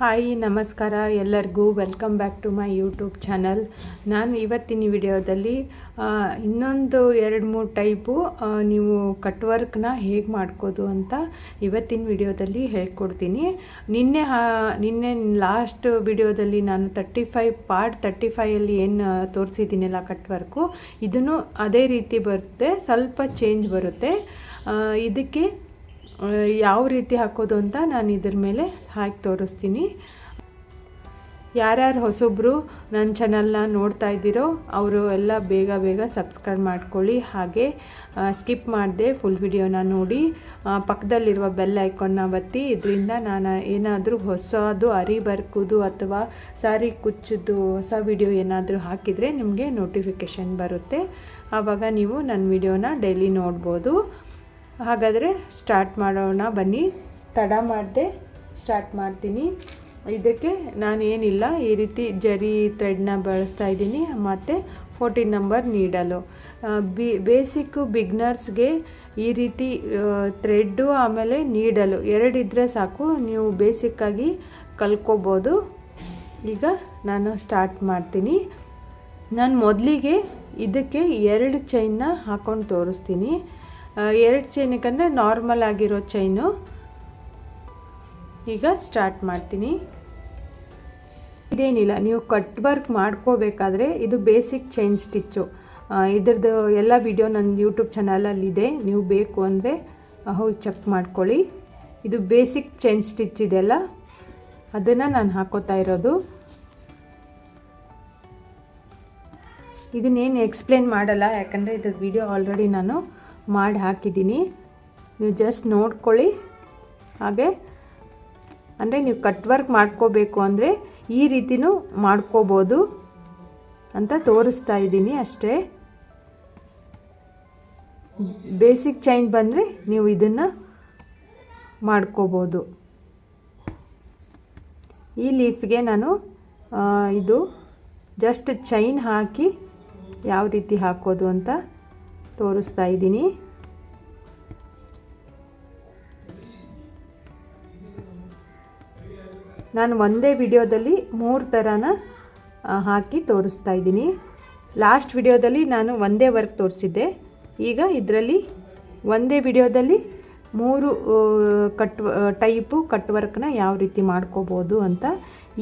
Hi, ನಮಸ್ಕಾರ. ಎಲ್ಲರಿಗೂ welcome back to my YouTube channel. ನಾನು ಇವತ್ತಿನ ವಿಡಿಯೋದಲ್ಲಿ ಇನ್ನೊಂದು ಎರಡು ಮೂರು ಟೈಪು ನೀವು ಕಟ್ ವರ್ಕ್ನ ಹೇಗೆ ಮಾಡ್ಕೋದು ಅಂತ ಇವತ್ತಿನ ವಿಡಿಯೋದಲ್ಲಿ ಹೇಳ್ಕೊಡ್ತೀನಿ. ನಿನ್ನೆ ನಿನ್ನೆ ಲಾಸ್ಟ್ ವಿಡಿಯೋದಲ್ಲಿ ನಾನು ತರ್ಟಿ ಫೈವ್, ಪಾರ್ಟ್ ತರ್ಟಿ ಫೈಯಲ್ಲಿ ಏನು ತೋರಿಸಿದ್ದೀನಲ್ಲ ಕಟ್ ವರ್ಕು ಇದನ್ನು ಅದೇ ರೀತಿ ಬರುತ್ತೆ, ಸ್ವಲ್ಪ ಚೇಂಜ್ ಬರುತ್ತೆ. ಇದಕ್ಕೆ ಯಾವ ರೀತಿ ಹಾಕೋದು ಅಂತ ನಾನು ಇದ್ರ ಮೇಲೆ ಹಾಕಿ ತೋರಿಸ್ತೀನಿ. ಯಾರ್ಯಾರು ಹೊಸಬ್ರು ನನ್ನ ಚಾನಲ್ನ ನೋಡ್ತಾ ಇದ್ದೀರೋ, ಅವರು ಎಲ್ಲ ಬೇಗ ಬೇಗ ಸಬ್ಸ್ಕ್ರೈಬ್ ಮಾಡ್ಕೊಳ್ಳಿ. ಹಾಗೆ ಸ್ಕಿಪ್ ಮಾಡಿದೆ ಫುಲ್ ವಿಡಿಯೋನ ನೋಡಿ. ಪಕ್ಕದಲ್ಲಿರುವ ಬೆಲ್ ಐಕಾನ್ನ ಒತ್ತಿ. ಇದರಿಂದ ನಾನು ಏನಾದರೂ ಹೊಸದು, ಅರಿ ಬರ್ಕೋದು ಅಥವಾ ಸಾರಿ ಕುಚ್ಚದ್ದು ಹೊಸ ವಿಡಿಯೋ ಏನಾದರೂ ಹಾಕಿದರೆ ನಿಮಗೆ ನೋಟಿಫಿಕೇಷನ್ ಬರುತ್ತೆ. ಆವಾಗ ನೀವು ನನ್ನ ವಿಡಿಯೋನ ಡೈಲಿ ನೋಡ್ಬೋದು. ಹಾಗಾದರೆ ಸ್ಟಾರ್ಟ್ ಮಾಡೋಣ. ಬನ್ನಿ. ತಡ ಮಾಡದೆ ಸ್ಟಾರ್ಟ್ ಮಾಡ್ತೀನಿ. ಇದಕ್ಕೆ ನಾನು ಏನಿಲ್ಲ ಈ ರೀತಿ ಜರಿ ಥ್ರೆಡ್ನ ಬಳಸ್ತಾ ಇದ್ದೀನಿ. ಮತ್ತು ಫೋರ್ಟೀನ್ ನಂಬರ್ ನೀಡಲು ಬಿ ಬೇಸಿಕ್ಕು ಬಿಗ್ನರ್ಸ್ಗೆ ಈ ರೀತಿ ಥ್ರೆಡ್ಡು ಆಮೇಲೆ ನೀಡಲು ಎರಡಿದ್ದರೆ ಸಾಕು. ನೀವು ಬೇಸಿಕ್ಕಾಗಿ ಕಲ್ಕೋಬೋದು. ಈಗ ನಾನು ಸ್ಟಾರ್ಟ್ ಮಾಡ್ತೀನಿ. ನಾನು ಮೊದಲಿಗೆ ಇದಕ್ಕೆ ಎರಡು ಚೈನ್ನ ಹಾಕ್ಕೊಂಡು ತೋರಿಸ್ತೀನಿ. ಎರಡು ಚೈನಕ್ಕಂದರೆ ನಾರ್ಮಲ್ ಆಗಿರೋ ಚೈನು ಈಗ ಸ್ಟಾರ್ಟ್ ಮಾಡ್ತೀನಿ. ಇದೇನಿಲ್ಲ, ನೀವು ಕಟ್ ವರ್ಕ್ ಮಾಡ್ಕೋಬೇಕಾದ್ರೆ ಇದು ಬೇಸಿಕ್ ಚೈನ್ ಸ್ಟಿಚ್ಚು ಇದ್ರದ್ದು ಎಲ್ಲ ವಿಡಿಯೋ ನನ್ನ ಯೂಟ್ಯೂಬ್ ಚಾನಲಲ್ಲಿದೆ ನೀವು ಬೇಕು ಅಂದರೆ ಹೋಗಿ ಚೆಕ್ ಮಾಡ್ಕೊಳ್ಳಿ. ಇದು ಬೇಸಿಕ್ ಚೈನ್ ಸ್ಟಿಚ್ ಇದೆಲ್ಲ ಅದನ್ನು ನಾನು ಹಾಕೋತಾ ಇರೋದು. ಇದನ್ನೇನು ಎಕ್ಸ್ಪ್ಲೇನ್ ಮಾಡಲ್ಲ, ಯಾಕಂದರೆ ಇದ್ರ ವಿಡಿಯೋ ಆಲ್ರೆಡಿ ನಾನು ಮಾಡಿ ಹಾಕಿದ್ದೀನಿ. ನೀವು ಜಸ್ಟ್ ನೋಡ್ಕೊಳ್ಳಿ. ಹಾಗೆ, ಅಂದರೆ ನೀವು ಕಟ್ ವರ್ಕ್ ಮಾಡ್ಕೋಬೇಕು ಅಂದರೆ ಈ ರೀತಿನೂ ಮಾಡ್ಕೋಬೋದು ಅಂತ ತೋರಿಸ್ತಾ ಇದ್ದೀನಿ ಅಷ್ಟೇ. ಬೇಸಿಕ್ ಚೈನ್ ಬಂದರೆ ನೀವು ಇದನ್ನು ಮಾಡ್ಕೋಬೋದು. ಈ ಲೀಫ್ಗೆ ನಾನು ಇದು ಜಸ್ಟ್ ಚೈನ್ ಹಾಕಿ ಯಾವ ರೀತಿ ಹಾಕೋದು ಅಂತ ತೋರಿಸ್ತಾ ಇದ್ದೀನಿ. ನಾನು ಒಂದೇ ವಿಡಿಯೋದಲ್ಲಿ ಮೂರು ಥರನ ಹಾಕಿ ತೋರಿಸ್ತಾ ಇದ್ದೀನಿ. ಲಾಸ್ಟ್ ವಿಡಿಯೋದಲ್ಲಿ ನಾನು ಒಂದೇ ವರ್ಕ್ ತೋರಿಸಿದ್ದೆ. ಈಗ ಇದರಲ್ಲಿ ಒಂದೇ ವಿಡಿಯೋದಲ್ಲಿ ಮೂರು ಕಟ್ ಟೈಪು ಕಟ್ ವರ್ಕ್ನ ಯಾವ ರೀತಿ ಮಾಡ್ಕೋಬೋದು ಅಂತ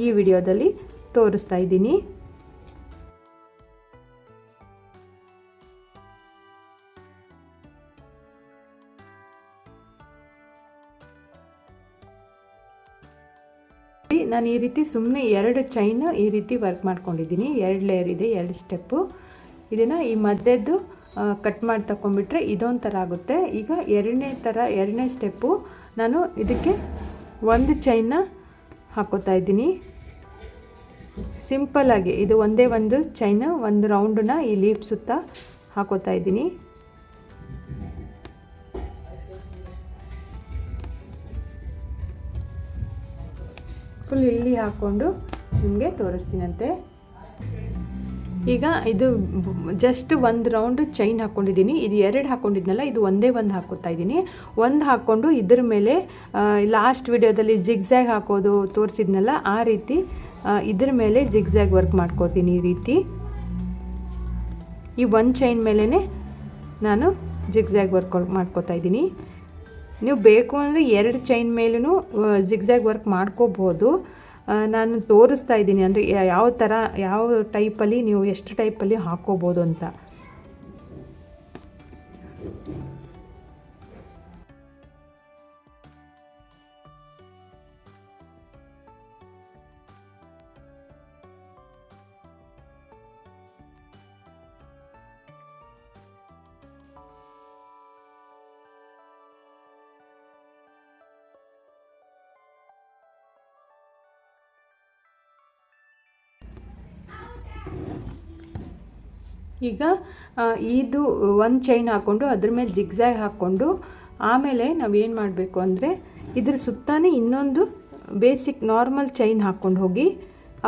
ಈ ವಿಡಿಯೋದಲ್ಲಿ ತೋರಿಸ್ತಾ ಇದ್ದೀನಿ. ನಾನು ಈ ರೀತಿ ಸುಮ್ಮನೆ ಎರಡು ಚೈನ್ ಈ ರೀತಿ ವರ್ಕ್ ಮಾಡ್ಕೊಂಡಿದ್ದೀನಿ. ಎರಡು ಲೇಯರ್ ಇದೆ, ಎರಡು ಸ್ಟೆಪ್ಪು ಇದನ್ನು ಈ ಮಧ್ಯದ್ದು ಕಟ್ ಮಾಡಿ ತಗೊಂಡ್ಬಿಟ್ರೆ ಥರ ಆಗುತ್ತೆ. ಈಗ ಎರಡನೇ ಥರ ಎರಡನೇ ಸ್ಟೆಪ್ಪು ನಾನು ಇದಕ್ಕೆ ಒಂದು ಚೈನ್ನ ಹಾಕೋತಾ ಇದ್ದೀನಿ. ಸಿಂಪಲ್ಲಾಗಿ ಇದು ಒಂದೇ ಒಂದು ಚೈನ್ ಒಂದು ರೌಂಡನ್ನ ಈ ಲೀಪ್ ಸುತ್ತ ಹಾಕೋತಾ ಇದ್ದೀನಿ. ಫುಲ್ ಇಲ್ಲಿ ಹಾಕ್ಕೊಂಡು ನಿಮಗೆ ತೋರಿಸ್ತೀನಂತೆ. ಈಗ ಇದು ಜಸ್ಟ್ ಒಂದು ರೌಂಡ್ ಚೈನ್ ಹಾಕ್ಕೊಂಡಿದ್ದೀನಿ ಇದು ಎರಡು ಹಾಕ್ಕೊಂಡಿದ್ನಲ್ಲ ಇದು ಒಂದೇ ಒಂದು ಹಾಕೋತಾ ಇದ್ದೀನಿ. ಒಂದು ಹಾಕ್ಕೊಂಡು ಇದ್ರ ಮೇಲೆ ಲಾಸ್ಟ್ ವಿಡಿಯೋದಲ್ಲಿ ಜಿಗ್ಜ್ಯಾಗ್ ಹಾಕೋದು ತೋರಿಸಿದ್ನಲ್ಲ, ಆ ರೀತಿ ಇದ್ರ ಮೇಲೆ ಜಿಗ್ಜ್ಯಾಗ್ ವರ್ಕ್ ಮಾಡ್ಕೋತೀನಿ ಈ ರೀತಿ. ಈ ಒಂದು ಚೈನ್ ಮೇಲೇ ನಾನು ಜಿಗ್ಜ್ಯಾಗ್ ವರ್ಕ್ ಮಾಡ್ಕೋತಾ ಇದ್ದೀನಿ. ನೀವು ಬೇಕು ಅಂದರೆ ಎರಡು ಚೈನ್ ಮೇಲೂ ಜಿಗ್ಜ್ಯಾಗ್ ವರ್ಕ್ ಮಾಡ್ಕೋಬೋದು. ನಾನು ತೋರಿಸ್ತಾ ಇದ್ದೀನಿ, ಅಂದರೆ ಯಾವ ಥರ ಯಾವ ಟೈಪಲ್ಲಿ ನೀವು ಎಷ್ಟು ಟೈಪಲ್ಲಿ ಹಾಕ್ಕೋಬೋದು ಅಂತ. ಈಗ ಇದು ಒಂದು ಚೈನ್ ಹಾಕ್ಕೊಂಡು ಅದ್ರ ಮೇಲೆ ಜಿಗ್ಜಾಗ್ ಹಾಕ್ಕೊಂಡು ಆಮೇಲೆ ನಾವು ಏನು ಮಾಡಬೇಕು ಅಂದರೆ ಇದ್ರ ಸುತ್ತಾನೆ ಇನ್ನೊಂದು ಬೇಸಿಕ್ ನಾರ್ಮಲ್ ಚೈನ್ ಹಾಕ್ಕೊಂಡು ಹೋಗಿ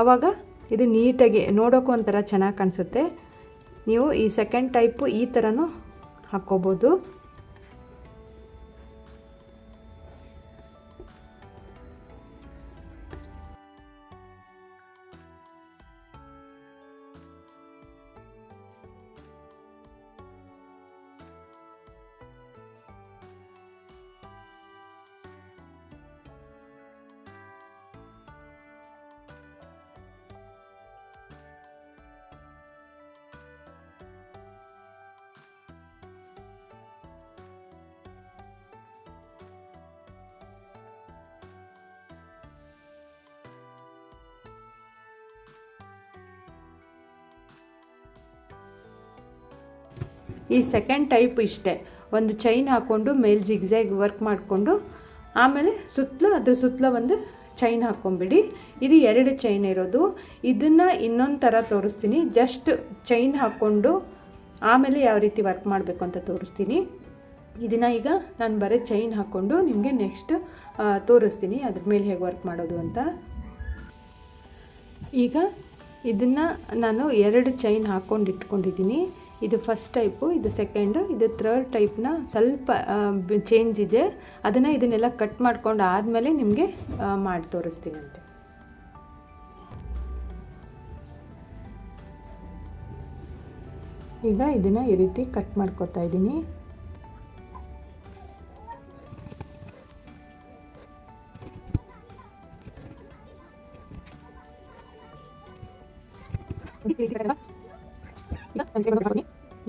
ಆವಾಗ ಇದು ನೀಟಾಗಿ ನೋಡೋಕ್ಕೂ ಒಂಥರ ಚೆನ್ನಾಗಿ ಕಾಣಿಸುತ್ತೆ. ನೀವು ಈ ಸೆಕೆಂಡ್ ಟೈಪು ಈ ಥರನೂ ಹಾಕ್ಕೋಬೋದು. ಈ ಸೆಕೆಂಡ್ ಟೈಪ್ ಇಷ್ಟೇ. ಒಂದು ಚೈನ್ ಹಾಕ್ಕೊಂಡು ಮೇಲ್ ಜಿಗ್ಜ್ಯಾಗ್ ವರ್ಕ್ ಮಾಡಿಕೊಂಡು, ಆಮೇಲೆ ಸುತ್ತಲೂ ಅದ್ರ ಸುತ್ತಲೂ ಒಂದು ಚೈನ್ ಹಾಕ್ಕೊಂಬಿಡಿ ಇದು ಎರಡು ಚೈನ್ ಇರೋದು. ಇದನ್ನು ಇನ್ನೊಂದು ಥರ ತೋರಿಸ್ತೀನಿ. ಜಸ್ಟ್ ಚೈನ್ ಹಾಕ್ಕೊಂಡು ಆಮೇಲೆ ಯಾವ ರೀತಿ ವರ್ಕ್ ಮಾಡಬೇಕು ಅಂತ ತೋರಿಸ್ತೀನಿ. ಇದನ್ನು ಈಗ ನಾನು ಬರೀ ಚೈನ್ ಹಾಕ್ಕೊಂಡು ನಿಮಗೆ ನೆಕ್ಸ್ಟ್ ತೋರಿಸ್ತೀನಿ. ಅದ್ರ ಮೇಲೆ ಹೇಗೆ ವರ್ಕ್ ಮಾಡೋದು ಅಂತ. ಈಗ ಇದನ್ನು ನಾನು ಎರಡು ಚೈನ್ ಹಾಕ್ಕೊಂಡು ಇಟ್ಕೊಂಡಿದ್ದೀನಿ. ಇದು ಫಸ್ಟ್ ಟೈಪು ಇದು ಸೆಕೆಂಡು ಇದು ಥರ್ಡ್ ಟೈಪ್ನ ಸ್ವಲ್ಪ ಚೇಂಜ್ ಇದೆ. ಅದನ್ನು ಇದನ್ನೆಲ್ಲ ಕಟ್ ಮಾಡ್ಕೊಂಡು ಆದಮೇಲೆ ನಿಮಗೆ ಮಾಡಿ ತೋರಿಸ್ತೀನಂತೆ ಈಗ ಇದನ್ನು ಈ ರೀತಿ ಕಟ್ ಮಾಡ್ಕೊತಾ ಇದ್ದೀನಿ.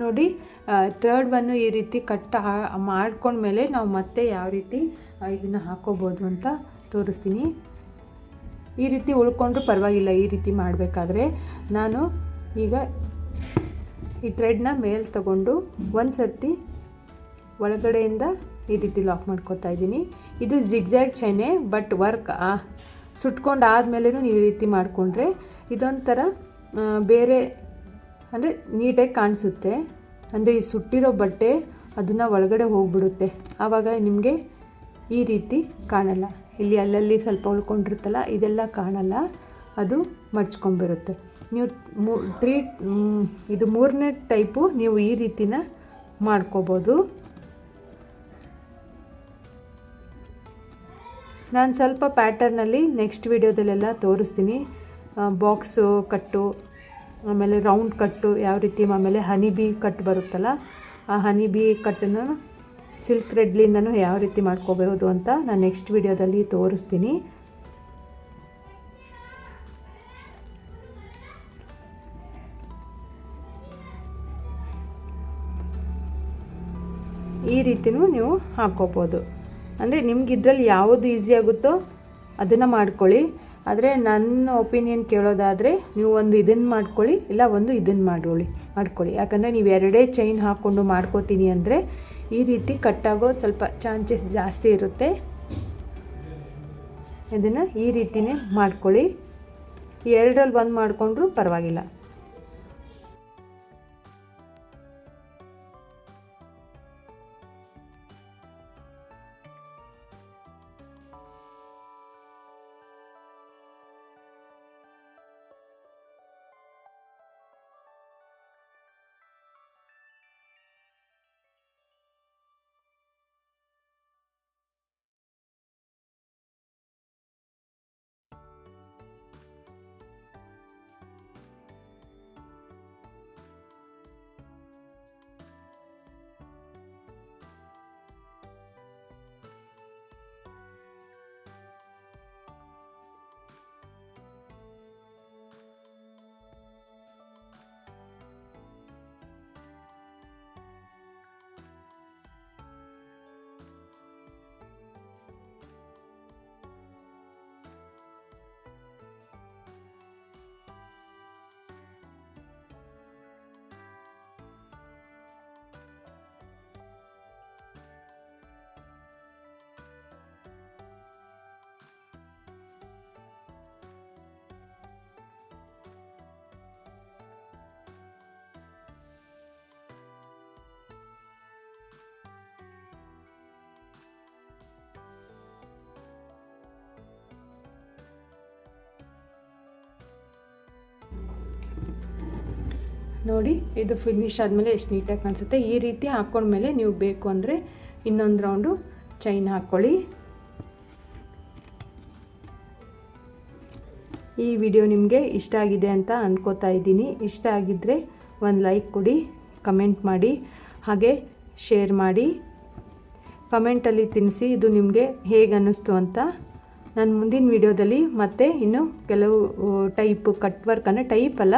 ನೋಡಿ ಥರ್ಡ್ ಒನ್ನು ಈ ರೀತಿ ಕಟ್ ಮಾಡ್ಕೊಂಡ್ಮೇಲೆ ನಾವು ಮತ್ತೆ ಯಾವ ರೀತಿ ಇದನ್ನು ಹಾಕೋಬೋದು ಅಂತ ತೋರಿಸ್ತೀನಿ. ಈ ರೀತಿ ಉಳ್ಕೊಂಡ್ರೂ ಪರವಾಗಿಲ್ಲ, ಈ ರೀತಿ ಮಾಡಬೇಕಾದ್ರೆ. ನಾನು ಈಗ ಈ ಥ್ರೆಡ್ನ ಮೇಲೆ ತಗೊಂಡು ಒಂದು ಸರ್ತಿ ಒಳಗಡೆಯಿಂದ ಈ ರೀತಿ ಲಾಕ್ ಮಾಡ್ಕೊತಾ ಇದ್ದೀನಿ. ಇದು ಜಿಗ್ಜಾಗ್ ಚೈನೆ ಬಟ್ ವರ್ಕ್ ಸುಟ್ಕೊಂಡು ಆದಮೇಲೆನೂ ಈ ರೀತಿ ಮಾಡಿಕೊಂಡ್ರೆ ಇದೊಂಥರ ಬೇರೆ ಅಂದರೆ ನೀಟಾಗಿ ಕಾಣಿಸುತ್ತೆ. ಅಂದರೆ ಈ ಸುಟ್ಟಿರೋ ಬಟ್ಟೆ ಅದನ್ನು ಒಳಗಡೆ ಹೋಗ್ಬಿಡುತ್ತೆ. ಆವಾಗ ನಿಮಗೆ ಈ ರೀತಿ ಕಾಣಲ್ಲ. ಇಲ್ಲಿ ಅಲ್ಲಲ್ಲಿ ಸ್ವಲ್ಪ ಉಳ್ಕೊಂಡಿರುತ್ತಲ್ಲ, ಇದೆಲ್ಲ ಕಾಣಲ್ಲ. ಅದು ಮಡ್ಚ್ಕೊಂಡ್ಬಿರುತ್ತೆ ನೀವು ಮೂ ತ್ರೀ ಇದು ಮೂರನೇ ಟೈಪು ನೀವು ಈ ರೀತಿನ ಮಾಡ್ಕೋಬೋದು. ನಾನು ಸ್ವಲ್ಪ ಪ್ಯಾಟರ್ನಲ್ಲಿ ನೆಕ್ಸ್ಟ್ ವೀಡಿಯೋದಲ್ಲೆಲ್ಲ ತೋರಿಸ್ತೀನಿ. ಬಾಕ್ಸು, ಕಟ್ಟು, ಆಮೇಲೆ ರೌಂಡ್ ಕಟ್ಟು ಯಾವ ರೀತಿ, ಆಮೇಲೆ ಹನಿ ಬೀ ಕಟ್ ಬರುತ್ತಲ್ಲ, ಆ ಹನಿ ಬೀ ಕಟ್ಟನ್ನು ಸಿಲ್ಕ್ ಥ್ರೆಡ್ಲಿಂದನೂ ಯಾವ ರೀತಿ ಮಾಡ್ಕೋಬಹುದು ಅಂತ ನಾನು ನೆಕ್ಸ್ಟ್ ವಿಡಿಯೋದಲ್ಲಿ ತೋರಿಸ್ತೀನಿ. ಈ ರೀತಿಯೂ ನೀವು ಹಾಕ್ಕೋಬೋದು. ಅಂದರೆ ನಿಮ್ಗೆ ಇದರಲ್ಲಿ ಯಾವುದು ಈಸಿ ಆಗುತ್ತೋ ಅದನ್ನು ಮಾಡ್ಕೊಳ್ಳಿ. ಆದರೆ ನನ್ನ ಒಪಿನಿಯನ್ ಕೇಳೋದಾದರೆ ನೀವು ಒಂದು ಇದನ್ನು ಮಾಡ್ಕೊಳ್ಳಿ, ಇಲ್ಲ ಒಂದು ಇದನ್ನು ಮಾಡ್ಕೊಳ್ಳಿ ಮಾಡ್ಕೊಳ್ಳಿ. ಯಾಕಂದರೆ ನೀವು ಎರಡೇ ಚೈನ್ ಹಾಕ್ಕೊಂಡು ಮಾಡ್ಕೋತೀನಿ ಅಂದರೆ ಈ ರೀತಿ ಕಟ್ಟಾಗೋ ಸ್ವಲ್ಪ ಚಾನ್ಸಸ್ ಜಾಸ್ತಿ ಇರುತ್ತೆ. ಇದನ್ನು ಈ ರೀತಿಯೇ ಮಾಡ್ಕೊಳ್ಳಿ. ಎರಡರಲ್ಲಿ ಒಂದು ಮಾಡಿಕೊಂಡ್ರೂ ಪರವಾಗಿಲ್ಲ. ನೋಡಿ, ಇದು ಫಿನಿಶ್ ಆದಮೇಲೆ ಎಷ್ಟು ನೀಟಾಗಿ ಕಾಣಿಸುತ್ತೆ. ಈ ರೀತಿ ಹಾಕ್ಕೊಂಡ್ಮೇಲೆ ನೀವು ಬೇಕು ಅಂದರೆ ಇನ್ನೊಂದು ರೌಂಡು ಚೈನ್ ಹಾಕ್ಕೊಳ್ಳಿ ಈ ವಿಡಿಯೋ ನಿಮಗೆ ಇಷ್ಟ ಆಗಿದೆ ಅಂತ ಅಂದ್ಕೋತಾ ಇದ್ದೀನಿ. ಇಷ್ಟ ಆಗಿದ್ದರೆ ಒಂದು ಲೈಕ್ ಕೊಡಿ ಕಮೆಂಟ್ ಮಾಡಿ, ಹಾಗೆ ಶೇರ್ ಮಾಡಿ. ಕಮೆಂಟಲ್ಲಿ ತಿನ್ನಿಸಿ ಇದು ನಿಮಗೆ ಹೇಗೆ ಅನ್ನಿಸ್ತು ಅಂತ ನಾನು ಮುಂದಿನ ವಿಡಿಯೋದಲ್ಲಿ ಮತ್ತೆ ಇನ್ನು ಕೆಲವು ಟೈಪ್ ಕಟ್ ವರ್ಕನ್ನು ಟೈಪ್ ಅಲ್ಲ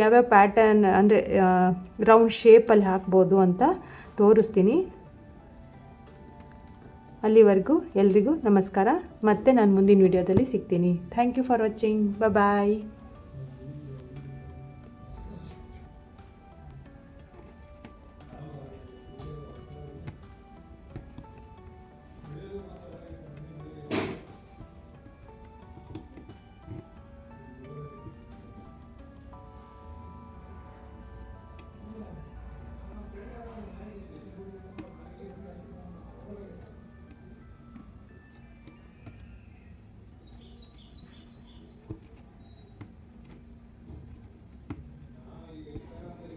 ಯಾವ್ಯಾವ ಪ್ಯಾಟರ್ನ್ ಅಂದರೆ ರೌಂಡ್ ಶೇಪಲ್ಲಿ ಹಾಕ್ಬೋದು ಅಂತ ತೋರಿಸ್ತೀನಿ. ಅಲ್ಲಿವರೆಗೂ ಎಲ್ರಿಗೂ ನಮಸ್ಕಾರ. ಮತ್ತೆ ನಾನು ಮುಂದಿನ ವಿಡಿಯೋದಲ್ಲಿ ಸಿಗ್ತೀನಿ. Thank you for watching bye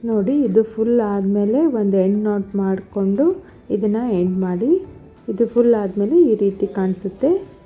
ನೋಡಿ, ಇದು ಫುಲ್ ಆದಮೇಲೆ ಒಂದು ಎಂಡ್ ನಾಟ್ ಮಾಡಿಕೊಂಡು ಇದನ್ನು ಎಂಡ್ ಮಾಡಿ. ಇದು ಫುಲ್ ಆದಮೇಲೆ ಈ ರೀತಿ ಕಾಣಿಸುತ್ತೆ.